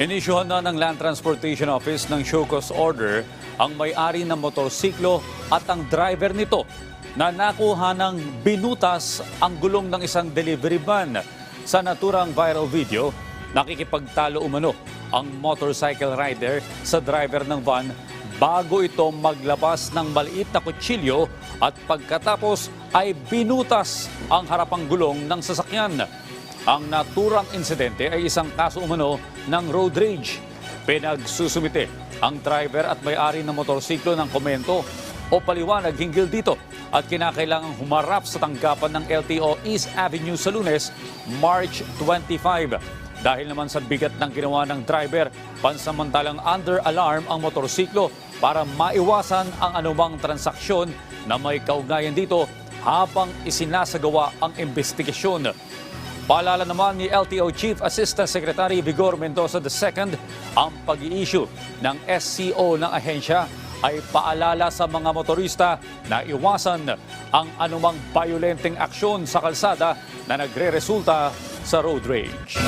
Inisyuhan na ng Land Transportation Office ng show order ang may-ari ng motorsiklo at ang driver nito na nakuha ng binutas ang gulong ng isang delivery van. Sa naturang viral video, nakikipagtalo umano ang motorcycle rider sa driver ng van bago ito maglabas ng maliit na kutsilyo at pagkatapos ay binutas ang harapang gulong ng sasakyan. Ang naturang insidente ay isang kaso umano ng road rage. Pinagsusumite ang driver at may-ari ng motorsiklo ng komento o paliwanag hinggil dito at kinakailangang humarap sa tanggapan ng LTO East Avenue sa lunes, March 25. Dahil naman sa bigat ng ginawa ng driver, pansamantalang under alarm ang motorsiklo para maiwasan ang anumang transaksyon na may kaugnayan dito habang isinasagawa ang investigasyon. Paalala naman ni LTO Chief Assistant Secretary Vigor Mendoza II ang pag-i-issue ng SCO ng ahensya ay paalala sa mga motorista na iwasan ang anumang violenteng aksyon sa kalsada na nagre-resulta sa road rage.